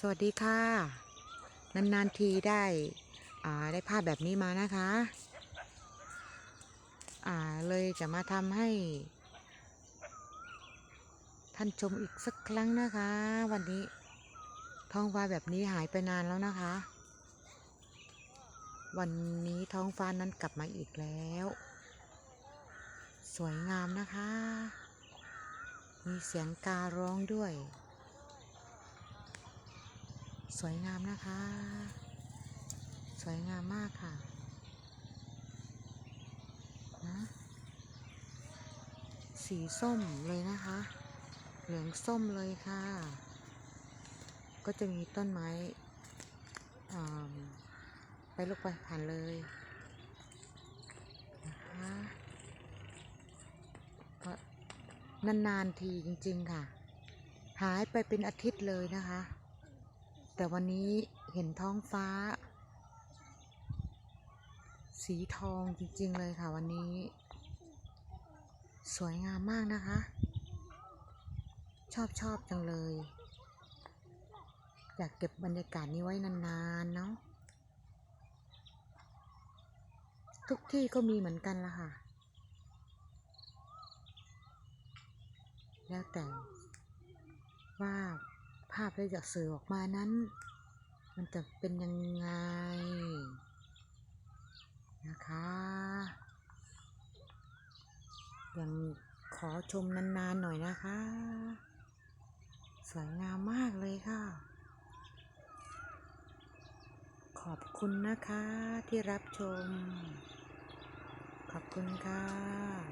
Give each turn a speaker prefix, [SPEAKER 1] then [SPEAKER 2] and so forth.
[SPEAKER 1] สวัสดีค่ะ นานๆทีได้ได้ภาพแบบนี้มานะคะอ่าเลยจะมาทำให้ ท่านชมอีกสักครั้งนะคะ วันนี้ท้องฟ้าแบบนี้หายไปนานแล้วนะคะ วันนี้ท้องฟ้านั้นกลับมาอีกแล้ว สวยงามนะคะ มีเสียงการ้องด้วย สวยงามนะคะ สวยงามมากค่ะนะสีส้มเลยนะคะ เหลืองส้มเลยค่ะ ก็จะมีต้นไม้ไปลูกไปผ่านเลยนะคะก็นานๆทีจริงๆค่ะ หายไปเป็นอาทิตย์เลยนะคะ แต่วันนี้เห็นท้องฟ้า สีทองจริงๆเลยค่ะวันนี้ สวยงามมากนะคะ ชอบชอบจังเลย อยากเก็บบรรยากาศนี้ไว้นานๆเนาะทุกที่ก็มีเหมือนกันละค่ะ แล้วแต่ว่า ภาพที่จะสื่อออกมานั้น มันจะเป็นยังไง นะคะ ยังขอชมนานๆหน่อยนะคะ สวยงามมากเลยค่ะ ขอบคุณนะคะที่รับชม ขอบคุณค่ะ